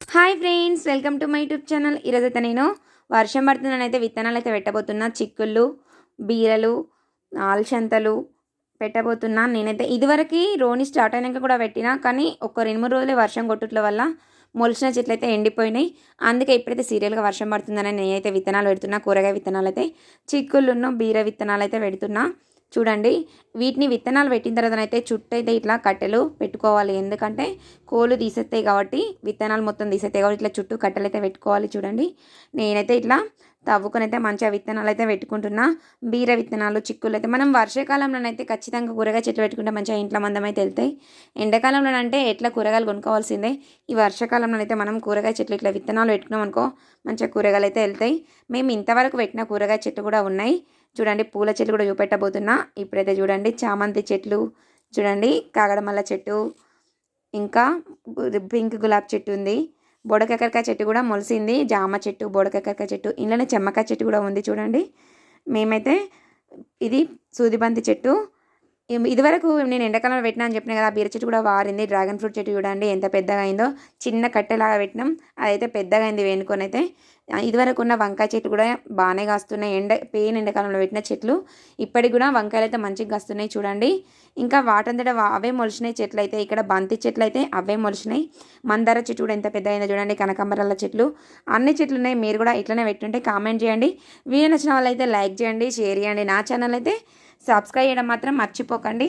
Hi friends welcome to my YouTube channel. ఈరోజు అయితే నేను వర్షం పడుతుందనైతే విత్తనాలు అయితే పెట్టబోతున్నా. చిక్కుళ్ళు బీరలు ఆల్చంతలు పెట్టబోతున్నా. నేనైతే ఇదివరకు రోని స్టార్ట్ అయినాక కూడా పెట్టినా కానీ ఒక రెండు మూడు రోజులే వర్షం కొట్టుట్ల వల్ల మొలిచిన చెట్లు అయితే ఎండిపోయినాయి. అందుకే ఇప్పుడైతే సీరియల్గా వర్షం పడుతుందని నేనైతే విత్తనాలు పెడుతున్నా కూరగాయ విత్తనాలు అయితే చిక్కుళ్ళున్న బీర విత్తనాలు అయితే పెడుతున్నా. చూడండి వీటిని విత్తనాలు పెట్టిన తర్వాత అయితే చుట్టూ ఇట్లా కట్టెలు పెట్టుకోవాలి. ఎందుకంటే కోళ్ళు తీసేస్తాయి కాబట్టి విత్తనాలు మొత్తం తీసేస్తాయి కాబట్టి ఇట్లా చుట్టూ కట్టెలు అయితే పెట్టుకోవాలి చూడండి. నేనైతే ఇట్లా తవ్వుకొని అయితే మంచిగా విత్తనాలు అయితే పెట్టుకుంటున్నా. బీర విత్తనాలు చిక్కులు అయితే మనం వర్షాకాలంలోనైతే ఖచ్చితంగా కూరగాయ చెట్లు పెట్టుకుంటే మంచిగా ఇంట్లో మందం అయితే వెళ్తాయి. ఎండాకాలంలోనంటే ఎట్లా కూరగాయలు కొనుక్కోవాల్సిందే? ఈ వర్షాకాలంలోనైతే మనం కూరగాయ చెట్లు ఇట్లా విత్తనాలు పెట్టుకున్నాం అనుకో మంచిగా కూరగాయలు అయితే వెళ్తాయి. మేము ఇంతవరకు పెట్టిన కూరగాయ చెట్లు కూడా ఉన్నాయి. చూడండి పూల చెట్లు కూడా చూపెట్టబోతున్నా. ఇప్పుడైతే చూడండి చామంతి చెట్లు చూడండి కాగడమల్ల చెట్టు ఇంకా పింక్ గులాబీ చెట్టు ఉంది. బొడకెక్కరకాయ చెట్టు కూడా మొలిసింది జామ చెట్టు బొడకెక్కరకాయ చెట్టు ఇంట్లోనే చెమ్మకాయ చెట్టు కూడా ఉంది చూడండి. మేమైతే ఇది సూదిబంతి చెట్టు ఇదివరకు నేను ఎండాకాలంలో పెట్టినా అని చెప్పిన కదా బీర చెట్టు కూడా వారింది డ్రాగన్ ఫ్రూట్ చెట్టు చూడండి ఎంత పెద్దగా అయిందో. చిన్న కట్టెలాగా పెట్టినాం అదైతే పెద్దగా అయింది వేనుకొని అయితే. ఇదివరకు ఉన్న వంకాయ చెట్టు కూడా బాగానే కాస్తున్నాయి ఎండ పెయిన్ ఎండాకాలంలో పెట్టిన చెట్లు. ఇప్పటికి కూడా వంకాయలు అయితే మంచిగా కాస్తున్నాయి చూడండి. ఇంకా వాటంతటా అవే మొలిచినాయి చెట్లు అయితే ఇక్కడ బంతి చెట్లు అయితే అవే మొలిచినాయి. మందార చెట్టు కూడా ఎంత పెద్ద అయిందో చూడండి కనకాంబరాల చెట్లు. అన్ని చెట్లు ఉన్నాయి మీరు కూడా ఇట్లనే పెట్టుంటే కామెంట్ చేయండి. వీడియో నచ్చిన వాళ్ళైతే లైక్ చేయండి షేర్ చేయండి. నా ఛానల్ అయితే సబ్స్క్రైబ్ చేయడం మాత్రం మర్చిపోకండి.